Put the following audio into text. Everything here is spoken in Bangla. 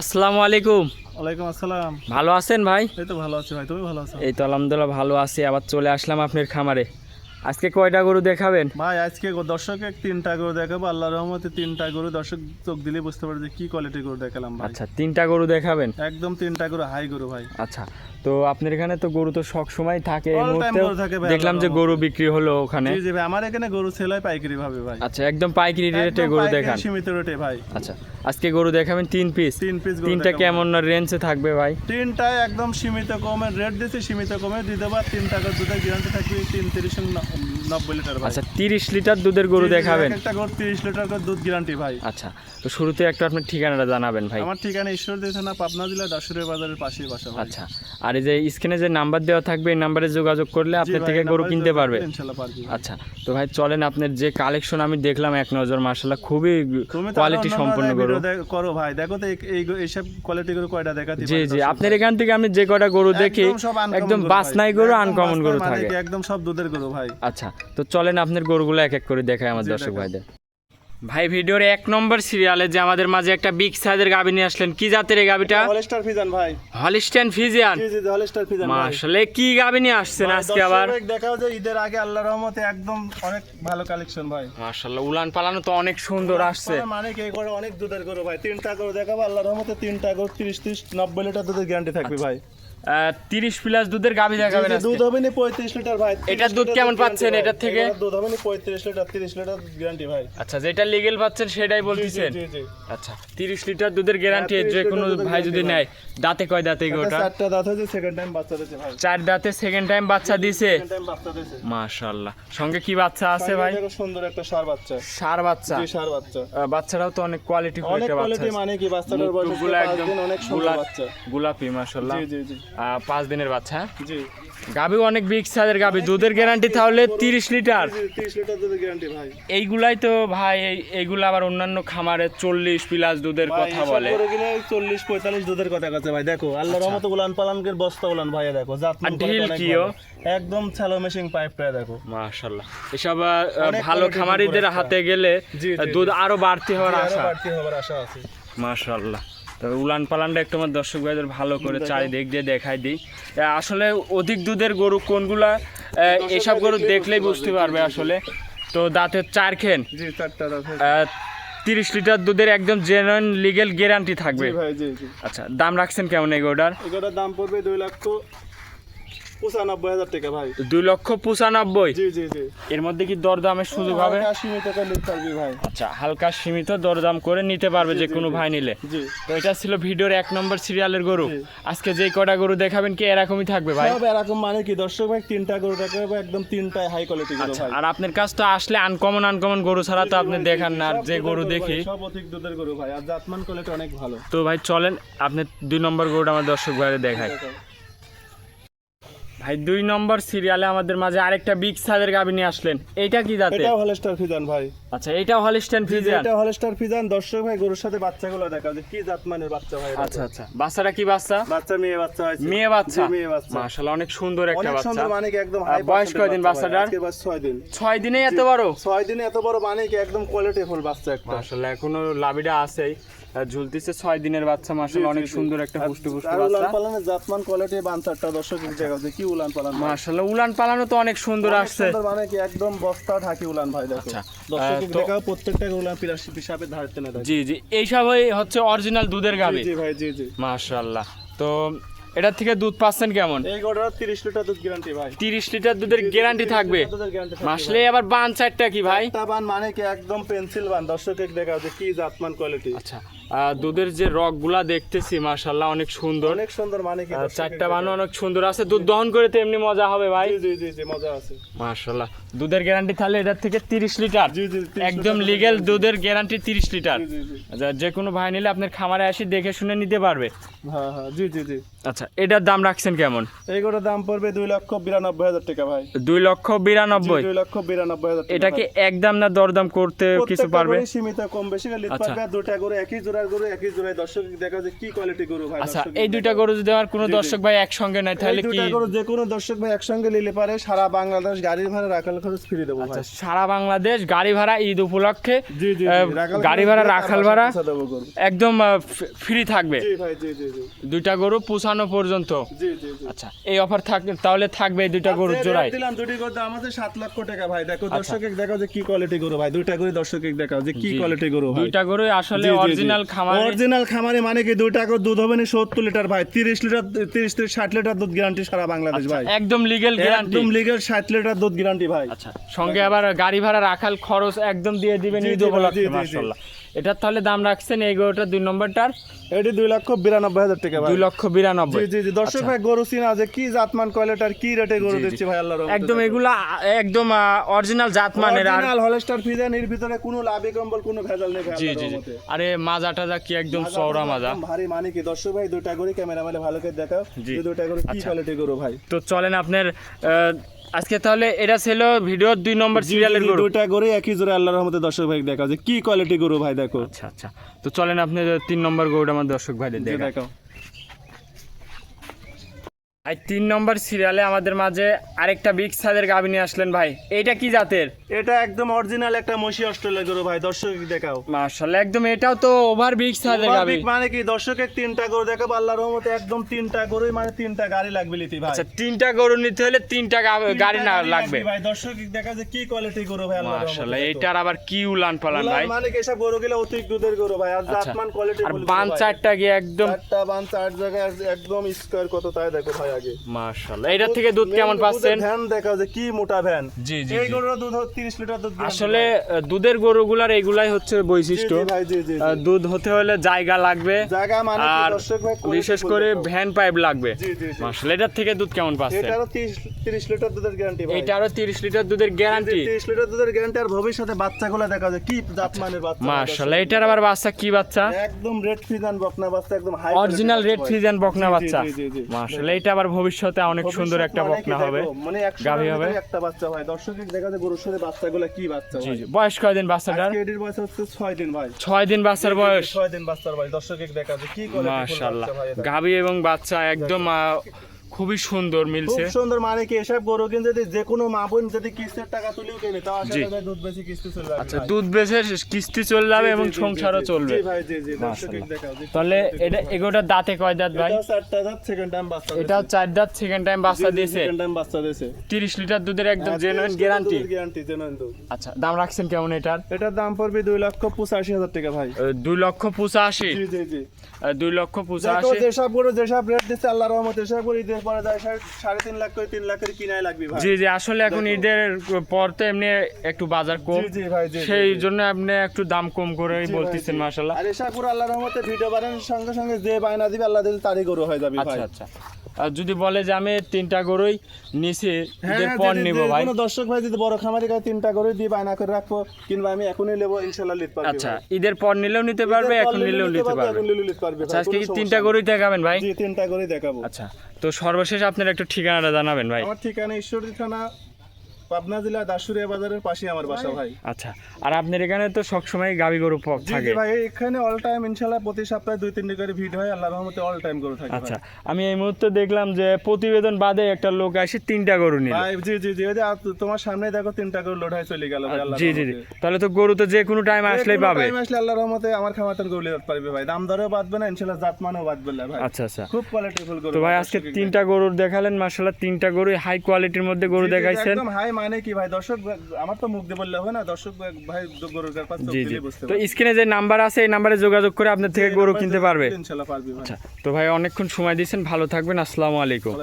আসসালামু আলাইকুম। ওয়ালাইকুম আসসালাম। ভালো আছেন ভাই? এই তো ভালো আছি ভাই তুমি ভালো আছো? এই তো আলহামদুলিল্লাহ ভালো আছি আবার চলে আসলাম আপনার খামারে। আজকে কয়টা গরু দেখাবেন? ভাই আজকে দর্শক দর্শকে তিনটা গরু দেখাবো আল্লাহ রহমতে তিনটা গরু দর্শক চোখ দিলে বুঝতে পারবে যে কি কোয়ালিটির গরু দেখালাম ভাই। আচ্ছা তিনটা গরু দেখাবেন? একদম তিনটা গরু হাই গরু ভাই। আচ্ছা তো আপনার এখানে তো গরু তো সব সময় থাকে এই দেখলাম যে গরু। বিক্রি হলো ওখানে। জি জি ভাই আমার এখানে গরু সেলাই পাইকারি ভাবে ভাই। আচ্ছা একদম পাইকারি রেটে গরু দেখান। সীমিত রেটে ভাই। আচ্ছা আজকে গরু দেখাবেন তিন পিস তিন পিস তিনটা কেমন কেমন রেঞ্জে থাকবে ভাই? তিনটা একদম সীমিত কমে রেট দিতে সীমিত কমে দিতে পার তিন টাকা দুধের গ্যারান্টি থাকবে তিন তিরিশ নব্বই লিটার ভাই। আচ্ছা তিরিশ লিটার দুধের গরু দেখাবেন। একটা গরু তিরিশ লিটার করে দুধ গ্যারান্টি ভাই। আচ্ছা তো শুরুতে একটা আপনার ঠিকানাটা জানাবেন ভাই। আমার ঠিকানা থানা পাবনা জেলা দাসুরের বাজারের পাশেই বাসা আচ্ছা আর এই যে স্ক্রিনে যে নাম্বার দেওয়া থাকবে এই নাম্বারে যোগাযোগ করলে আপনার থেকে গরু কিনতে পারবে। আচ্ছা তো ভাই চলেন আপনার যে কালেকশন আমি দেখলাম এক নজর মার্শাল্লাহ খুবই কোয়ালিটি সম্পন্ন গরু। করো ভাই। দেখো তো এই- এই এইসব কোয়ালিটি গরু কয়টা দেখাতে জি জি আপনার এখান থেকে আমি যে কয়টা গরু দেখি একদম বাসনাই গরু আনকমন গরু থাকে। মানে একদম সব দুধের গরু ভাই। আচ্ছা তো চলেন আপনার গরুগুলো এক এক করে দেখায় আমার দর্শক ভাইদের। ভাই ভিডিওর এক নম্বর সিরিয়ালে যে আমাদের মাঝে একটা বিগ সাইজের গাবি নিয়ে আসলেন কি জাতের এই গাবিটা হলস্টার ফিজান ভাই। Holstein Friesian? জি জি হলস্টার ফিজান মাশাআল্লাহ কি গাবি নিয়ে আসছেন আজকে আবার? দেখাও যে ঈদের আগে আল্লাহর রহমতে একদম অনেক ভালো কালেকশন ভাই। মাশাআল্লাহ উলান পালানো তো অনেক সুন্দর আসছে। মানে কি করে অনেক দুধের গরু ভাই। তিনটা গরু দেখাবো আল্লাহর রহমতে তিনটা গরু তিরিশ তিরিশ নব্বই লিটার দুধের গ্যারান্টি থাকবে ভাই। তিরিশ প্লাস দুধের দেখাবেন জি, দুধ হবে না পঁয়ত্রিশ লিটার ভাই। এটার দুধ কেমন পাচ্ছেন? এটার থেকে? দুধ হবে না পঁয়ত্রিশ লিটার তিরিশ লিটার গ্যারান্টি ভাই। আচ্ছা যেটা লিগেল পাচ্ছেন সেটাই বলতেছেন? আচ্ছা তিরিশ লিটার দুধের গ্যারান্টি 30 যে কোনো ভাই যদি নেয় দাঁতে কয় দাঁতে গোটা? চারটা দাঁত হয়েছে সেকেন্ড টাইম বাচ্চা দিয়েছে ভাই। চার দাঁতে সেকেন্ড টাইম বাচ্চা দিছে মাশাআল্লাহ। সঙ্গে কি বাচ্চা আছে ভাই? সুন্দর একটা সার বাচ্চা। সার বাচ্চা? জি সার বাচ্চা। আহ, বাচ্চারাও তো অনেক কোয়ালিটি অনেক একটা বাচ্চা কোয়ালিটি মানে কি বাচ্চাটার বয়স একদম অনেক সুন্দর বাচ্চা। গোলাপি মাশাআল্লাহ। জি জি জি। পাঁচ দিনের বাচ্চা? জি। গাবি অনেক বিগ সাইজের গাবি দুধের গ্যারান্টি তাহলে তিরিশ লিটার। তিরিশ লিটার দুধের গ্যারান্টি ভাই। এইগুলাই তো ভাই এই- এইগুলো আবার অন্যান্য খামারে চল্লিশ প্লাস দুধের কথা বলে। চল্লিশ পঁয়তাল্লিশ দুধের কথা কাছে ভাই। দেখো আল্লাহর রহমতে উলান পালানকের বস্তা উলান ভাই দেখো ঢিল কিও? একদম ছালো মেশিং পাইপটা দেখো। মাশাআল্লাহ। এসব ভালো খামারিদের হাতে গেলে দুধ আরও বাড়তি হওয়ার আশা। বাড়তি হবার আশা আছে। মাশাআল্লাহ। তবে উলান পালানটা একটু আমার দর্শক ভাইদের ভালো করে চারিদিক দিয়ে দেখাই দিই। আসলে অধিক দুধের গরু কোনগুলা? এসব গরু দেখলেই বুঝতে পারবে আসলে। তো দাঁতের চার খেন। তিরিশ লিটার দুধের একদম জেনুইন লিগেল গ্যারান্টি থাকবে। আচ্ছা দাম রাখছেন কেমন এই গোটার দাম পড়বে দুই লক্ষ পঁচানব্বই হাজার টাকা ভাই। দুই লক্ষ পঁচানব্বই? জি জি জি। এর মধ্যে কি দরদামের সুযোগ হবে? সীমিত করে পারবি ভাই। আচ্ছা হালকা সীমিত দরদাম করে নিতে পারবে যে কোনো ভাই নিলে। তো এটা ছিল ভিডিওর এক নম্বর সিরিয়ালের গরু। আজকে যেই কটা গরু দেখাবেন কি এরকমই থাকবে ভাই? সব এরকম মানে কি দর্শক ভাই তিনটা গরু দেখাবো একদম তিনটায় হাই কোয়ালিটি গরু আচ্ছা ভাই। আর আপনার কাছ তো আসলে আনকমন আনকমন গরু ছাড়া তো আপনি দেখান না আর যে গরু ভাই, দেখি। সব অধিক দুধের গরু ভাই আর জাতমান কোয়ালিটি অনেক ভালো। তো ভাই চলেন আপনি দুই নম্বর গরুটা আমার দর্শক ভাইরে দেখায় ভাই, দুই নম্বর সিরিয়ালে আমাদের মাঝে আরেকটা বিগ সাইজের গাবি নিয়ে আসলেন। এটা কি জাতে এটা হলস্টার ফিজান ভাই। আচ্ছা হলিস্টেন ফ্রিজিয়ান এটা ফিজান দর্শক ভাই গরুর সাথে বাচ্চাগুলো দেখা যে কি জাতমানের বাচ্চা ভাই আচ্ছা আচ্ছা। বাচ্চাটা কি বাচ্চা? বাচ্চা মেয়ে বাচ্চা হয়েছে। মেয়ে বাচ্চা? মেয়ে বাচ্চা। মাশাআল্লাহ অনেক সুন্দর একটা অনেক সুন্দর মানে কি একদম হাই বয়স কয়দিন বাচ্চাটার? আজকে বয়স ছয় দিন। ছয় দিনে এত বড়? ছয় দিনে এত বড় মানে কি একদম কোয়ালিটি ফুল বাচ্চা একটা। মাশাআল্লাহ এখনও লাভিটা আছেই। ঝুলতিছে ছয় দিনের বাচ্চা মাশাআল্লাহ অনেক সুন্দর একটা পুষ্টি পুষ্টি উলান বাচ্চা। পালানের জাতমান কোয়ালিটি বাঞ্চারটা দর্শক দেখা যে কি উলান পালান। মাশাআল্লাহ উলান পালানো তো অনেক সুন্দর আসছে। সুন্দর মানে কি একদম বস্তা ঢাকি উলান ভাই দেখো। আচ্ছা, দর্শক তো- প্রত্যেকটা পিলার হিসাবে ধারতে না জি জি। জি এইসবই হচ্ছে অরিজিনাল দুধের গাবি। জি ভাই জি জি। মাশাআল্লাহ। তো এটার থেকে দুধ পাচ্ছেন কেমন? এই গোটা তিরিশ লিটার দুধ গ্যারান্টি ভাই। তিরিশ লিটার দুধের গ্যারান্টি থাকবে। মাসলে আবার বান চারটা কি ভাই? বান মানে কি একদম পেন্সিল বান। দর্শকে দেখাও যে কি জাতমান কোয়ালিটি আচ্ছা। দুধের যে রকগুলা দেখতেছি মাশাআল্লাহ অনেক সুন্দর। অনেক সুন্দর মানে কি? চারটা দেখাও। অনেক সুন্দর আছে। দুধ দহন করে তো এমনি মজা হবে ভাই। জি জি জি মজা আছে। মাশাআল্লাহ। দুধের গ্যারান্টি তাহলে এটার থেকে তিরিশ লিটার। জি জি একদম লিগেল দুধের গ্যারান্টি তিরিশ লিটার। জি জি জি। আচ্ছা যে কোনো ভাই নিলে আপনার খামারে আসি দেখে শুনে নিতে পারবে। হ্যাঁ হ্যাঁ জি জি জি। আচ্ছা এটার দাম রাখছেন কেমন? এই গোটার দাম পড়বে দুই লক্ষ বিরানব্বই হাজার টাকা ভাই। দুই লক্ষ বিরানব্বই? জি, দুই লক্ষ বিরানব্বই হাজার টাকা এটা কি একদম না দরদাম করতে কিছু পারবে? সীমিত কম বেশি করে আচ্ছা। পারবে। আর দুটা করে একই জোড়া জোড়ার গরু একই জোড়ায় দর্শক দেখা যায় কি কোয়ালিটি গরু ভাই আচ্ছা এই দুইটা গরু যদি আমার কোনো। দর্শক ভাই একসঙ্গে তাহলে কি দুইটা গরু যে কোনো দর্শক ভাই একসঙ্গে নিলে পারে সারা বাংলাদেশ গাড়ির ভাড়া রাখাল খরচ ফ্রি দেবো আচ্ছা ভাই। সারা বাংলাদেশ গাড়ি ভাড়া ঈদ উপলক্ষে জি জি গাড়ি ভাড়া রাখাল ভাড়া। একদম ফ্রি থাকবে। জি ভাই জি জি দুইটা গরু পুষানো পর্যন্ত। জি জি আচ্ছা এই অফার থাক তাহলে থাকবে এই দুইটা গরুর জোড়ায়। দিলাম দুটি গরু আছে সাত লক্ষ টাকা ভাই। দেখো আচ্ছা। দর্শক দেখাও যে কি কোয়ালিটি গরু ভাই দুইটা গরু দর্শক দেখাও যে কি কোয়ালিটি গরু ভাই। দুইটা গরু আসলে অরিজিনাল খামার? অরিজিনাল খামারে মানে কি দুইটা টাকা দুধ হবে না সত্তর লিটার ভাই? তিরিশ লিটার তিরিশ তিরিশ ষাট লিটার দুধ গ্যারান্টি সারা বাংলাদেশ ভাই। একদম লিগেল গ্যারান্টি একদম লিগেল ষাট লিটার দুধ গ্যারান্টি ভাই। আচ্ছা সঙ্গে আবার গাড়ি ভাড়া রাখাল খরচ একদম দিয়ে দিবেন ঈদ উপলক্ষে। মাশাআল্লাহ। এটার তাহলে দাম রাখছেন এই গরুটার দুই নম্বরটার? এটি দুই লক্ষ বিরানব্বই হাজার টাকা দুই লক্ষ বিরানব্বই। জি জি দর্শক ভাই গরু চিনা যে কি জাতমান কোয়ালিটার কি রেটে গরু। দিচ্ছি ভাই আল্লাহর একদম এগুলা একদম অরিজিনাল জাতমানের আর অরিজিনাল হলস্টার ফিজান এর ভিতরে কোনো লাভি কম্বল কোনো ভেজাল নেই জি জি আরে মাজা টাজা কি একদম চওড়া মাজা? ভারী মানে কি? দর্শক ভাই দুইটা করে ক্যামেরা মেলে ভালো করে দেখাও। দুইটা করে কি আচ্ছা। কোয়ালিটি গরু ভাই? তো চলেন আপনার আজকে তাহলে এটা ছিল ভিডিও দুই নম্বর সিরিয়ালের গরু। দুইটা গরু একই জোরে আল্লাহর রহমতে দর্শক ভাই দেখা যে কি কোয়ালিটি গরু ভাই দেখো। আচ্ছা আচ্ছা। তো চলেন আপনি তিন নম্বর গরুটা আমার দর্শক ভাইদের দেখাও। আর তিন নম্বর সিরিয়ালে আমাদের মাঝে আরেকটা বিগ সাইজের গাবি নিয়ে আসলেন ভাই। এইটা কি জাতের? এটা একদম অরিজিনাল একটা মসি অস্ট্রেলিয়া গরু ভাই দর্শক দেখাও। মার্শাল্লাহ একদম এটাও তো ওভার বিগ সাইজের গাবি মানে কি? দর্শকের তিনটা গরু দেখাবো আল্লাহর রহমতে একদম তিনটা গরুই মানে তিনটা গাড়ি লাগবে লিতি ভাই। আচ্ছা তিনটা গরু নিতে হলে তিনটা গাড়ি না লাগবে। ভাই দর্শক দেখা যে কি কোয়ালিটি গরু ভাই আল্লাহর মার্শাল্লাহ রহমতে এইটার আবার কি উলান পালান ভাই। মানে কি এসব গরু গেলে অতি দুধের গরু ভাই আর আচ্ছা জাতমান কোয়ালিটি আর বান চারটা গিয়ে একদম চারটা বান চার জায়গায় একদম স্কোয়ার কত তাই দেখো ভাই আগে মার্শাল্লাহ এটার থেকে দুধ কেমন পাচ্ছেন? ভ্যান দেখাও যে কি মোটা ভ্যান? জি জি এই গরুর দুধ 30 লিটার দুধ আসলে দুধের গরুগুলার হচ্ছে বৈশিষ্ট্য। দুধ হতে হলে জায়গা লাগবে। জায়গা মানে আর বিশেষ করে ভ্যান পাইপ লাগবে। এটার থেকে দুধ কেমন পাচ্ছেন? এটারও 30 30 লিটার দুধের গ্যারান্টি ভাই। এটারও তিরিশ লিটার দুধের গ্যারান্টি 30 লিটার দুধের গ্যারান্টি আর ভবিষ্যতে বাচ্চাগুলো দেখা যায় কি জাতমানের বাচ্চা মার্শাল্লাহ এটার আবার বাচ্চা কি বাচ্চা? একদম রেড ফিজান বকনা বাচ্চা একদম হাই অরিজিনাল রেড ফ্রিজেন বকনা বাচ্চা। মার্শাল্লাহ এটা আবার ভবিষ্যতে অনেক সুন্দর একটা বকনা হবে। মানে 100 গাভী হবে। একটা বাচ্চা হয়। দর্শকের দেখাতে গরুর সাথে বাচ্চাগুলো কি বাচ্চা জি জি। বয়স কয়দিন বাচ্চাটার? এটির বয়স হচ্ছে 6 দিন ভাই। 6 দিন বাচ্চার বয়স 6 দিন বাচ্চার বয়স। দর্শকের দেখা যায় কি করে মাশাআল্লাহ গাভী এবং বাচ্চা একদম খুবই সুন্দর খুব মিলছে সুন্দর মানে কি এসব গরু কিনে যদি যে কোনো মা বোন যদি কিস্তির টাকা তুলেও কেনে তাও। আসলে দুধ বেশি কিস্তি চলে যাবে আচ্ছা দুধ বেচে কিস্তি চলে যাবে এবং সংসারও চলবে। জি ভাই জি জি দর্শক। দেখাও তাহলে এটা। এগোটার দাঁতে কয় দাঁত ভাই? এটাও চারটা দাঁত সেকেন্ড টাইম বাচ্চা এটাও চার দাঁত সেকেন্ড টাইম বাচ্চা দিয়েছে সেকেন্ড টাইম বাচ্চা দিয়েছে তিরিশ লিটার দুধের একদম জেনুইন গ্যারান্টি গ্যারান্টি জেনুইন দুধ। আচ্ছা দাম রাখছেন কেমন এটার? এটার দাম পড়বে দুই লক্ষ পঁচাশি হাজার টাকা ভাই। আহ, দুই লক্ষ পঁচাশি। জি জি জি। আহ, দুই লক্ষ দেখো পঁচাশি। যেসব গরু যেসব রেট দিচ্ছে আল্লাহ রহমত এসব গরু যায় সাড়ে- তিন লাখ করে তিন লাখের লাগবে ভাই। জি জি আসলে এখন ঈদের পর তো এমনি একটু বাজার কম। জি জি ভাই জি জি, সেই জন্য আপনি একটু দাম কম বলতেছেন জি। মাশাল্লাহ আর এসব গরু আল্লাহ রহমতে ভিডিও বানানোর সঙ্গে সঙ্গে যে বায়না দিবে আল্লাহ দিলে তারই গরু হয়ে যাবে ভাই। আচ্ছা আচ্ছা। আর যদি বলে যে আমি তিনটা গরুই নিচে হ্যাঁ পর নিব ভাই। কোনো দর্শক ভাই যদি বড় খামারি গায়ে তিনটা করে দিয়ে বায়না করে রাখব কিংবা আমি এখনই নেব ইনশাল্লাহ পারবে আচ্ছা ঈদের পর নিলেও নিতে পারবে এখন নিলেও নিতে পারবে আচ্ছা আজকে তিনটা গরুই দেখাবেন ভাই? জি তিনটা করে দেখাবো। আচ্ছা। তো সর্বশেষ আপনার একটু ঠিকানাটা জানাবেন ভাই। আমার ঠিকানা ঈশ্বরদী থানা পাবনা জেলা দাসুরিয়া বাজারের পাশে আমার বাসা ভাই। আচ্ছা আর আপনার এখানে তো সবসময় গাবি গরু থাকে। ভাই এখানে অল টাইম ইনশাল্লাহ প্রতি সপ্তাহে দুই তিনটি করে ভিড় হয় আল্লাহর রহমতে অল টাইম করে থাকে আচ্ছা আমি এই মুহূর্তে দেখলাম যে প্রতিবেদন বাদে একটা লোক আসে তিনটা গরু ভাই জি জি জি ওই তোমার সামনে দেখো তিনটা করে লোড হয়ে চলে গেল ভাই আল্লাহর জি জি জি। তাহলে তো গরু তো যে কোনো টাইম আসলেই পাবে। time আসলে আল্লাহর রহমতে আমার খামাতের গরু লিতে পারবে ভাই। দাম দরেও বাঁধবে না ইনশাল্লাহ জাতমানও বাঁধবে না ভাই। আচ্ছা আচ্ছা। খুব কোয়ালিটিফুল গরু তো ভাই আজকে তিনটা গরুর দেখালেন মার্শাল্লাহ তিনটা গরু হাই কোয়ালিটির মধ্যে গরু দেখাইছেন। একদম হাই মানে কি ভাই? দর্শক আমার তো মুখ দিয়ে বললে হবে না দর্শক ভাই গরুর কাছে বুঝতে তো স্ক্রিনে যে নাম্বার আছে এই নাম্বারে যোগাযোগ করে আপনার থেকে গরু কিনতে পারবে। ইনশাআল্লাহ পারবে আচ্ছা তো ভাই অনেকক্ষণ সময় দিয়েছেন ভালো থাকবেন আসসালামু আলাইকুম।